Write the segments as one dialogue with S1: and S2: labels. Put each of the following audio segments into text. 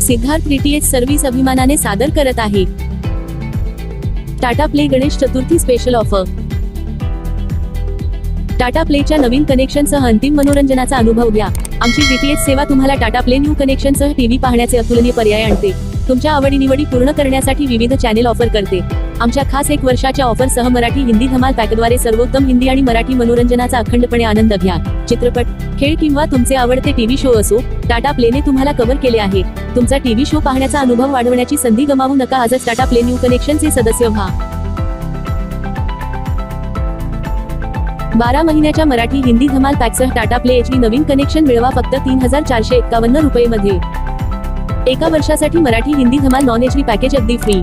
S1: Siddharth DTH service अभिमानाने सादर करत आहे. Tata Play Ganesh Chaturthi special offer Tata प्लेच्या नवीन कनेक्शनसह अंतिम मनोरंजनाचा अनुभव घ्या. आमची डीटीएच सेवा तुम्हाला टाटा प्ले न्यू कनेक्शनसह टीव्ही पाहण्याचे अतुलनीय पर्याय आणते. तुमच्या आवडीनिवडी पूर्ण करण्यासाठी विविध चॅनेल ऑफर करते. आमच्या खास एक वर्षाच्या ऑफर सह मराठी हिंदी धमाल पॅकद्वारे सर्वोत्तम हिंदी आणि मराठी मनोरंजनाचा अखंडपणे आनंद घ्या. चित्रपट खेळ किंवा तुमचे आवडते टीव्ही शो असो टाटा प्लेने तुम्हाला कव्हर केले आहे. तुमचा टीव्ही शो पाहण्याचा अनुभव वाढवण्याची संधी गमावू नका. आजच टाटा प्ले न्यू कनेक्शनचे सदस्य व्हा. बारा महिन्याच्या मराठी हिंदी धमाल पॅकसह टाटा प्ले एचडी नवीन कनेक्शन मिळवा फक्त तीन हजार चारशे एक्कावन्न रुपये मध्ये एका वर्षासाठी मराठी हिंदी धमाल नॉन एचडी पॅकेज अगदी फ्री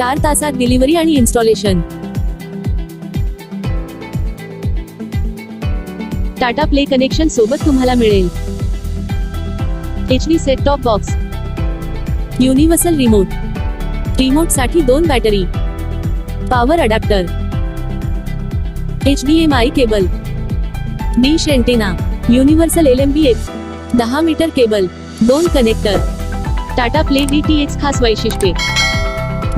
S1: चार तासात डिलिव्हरी आणि इन्स्टॉलेशन. टाटा प्ले कनेक्शन सोबत तुम्हाला मिळेल. H D set top box universal remote रिमोटसाठी दोन battery power adapter H D M I cable dish antenna universal L M B F दहा मीटर केबल दोन connector Tata Play D T X खास वैशिष्ट्ये.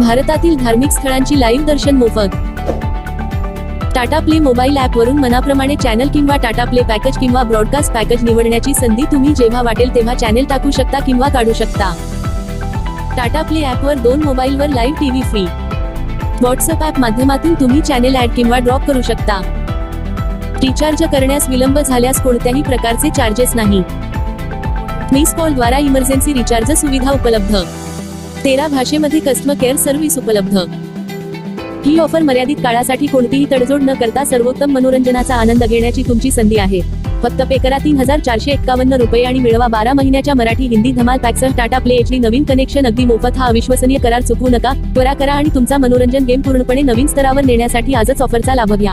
S1: भारतातील धार्मिक स्थळांची लाईव्ह दर्शन मोफत. Tata play mobile ॲपवरून मनाप्रमाणे चॅनल किंवा टाटा प्ले पॅकेज किंवा ब्रॉडकास्ट पॅकेज निवडण्याची संधी तुम्ही जेव्हा वाटेल तेव्हा चॅनल टाकू शकता किंवा काढू शकता. टाटा प्ले ॲपवर दोन मोबाईलवर live TV free WhatsApp app माध्यमातून तुम्ही चॅनेल ॲड किंवा ड्रॉप करू शकता. रिचार्ज करण्यास विलंब झाल्यास कोणत्याही प्रकारचे चार्जेस नाही. मिस कॉल द्वारा इमर्जन्सी रिचार्ज सुविधा उपलब्ध. तेरा भाषेमध्ये कस्टमर केअर सर्व्हिस उपलब्ध. ही ऑफर मर्यादित काळासाठी कोणतीही तडजोड न करता सर्वोत्तम मनोरंजनाचा आनंद घेण्याची तुमची संधी आहे. फक्त पे करा तीन हजार चारशे एक्कावन्न रुपये आणि मिळवा बारा महिन्याच्या मराठी हिंदी धमाल पॅक्सर टाटा प्ले एचडी नवीन कनेक्शन अगदी मोफत हा अविश्वसनीय करार चुकवू नका. त्वरा करा आणि तुमचा मनोरंजन गेम पूर्णपणे नवीन स्तरावर नेण्यासाठी आजच ऑफरचा लाभ घ्या.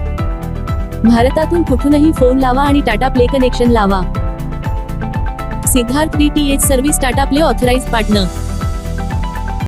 S1: भारतातून कुठूनही फोन लावा आणि टाटा प्ले कनेक्शन लावा. Siddharth D T H service Tata Play authorise partner.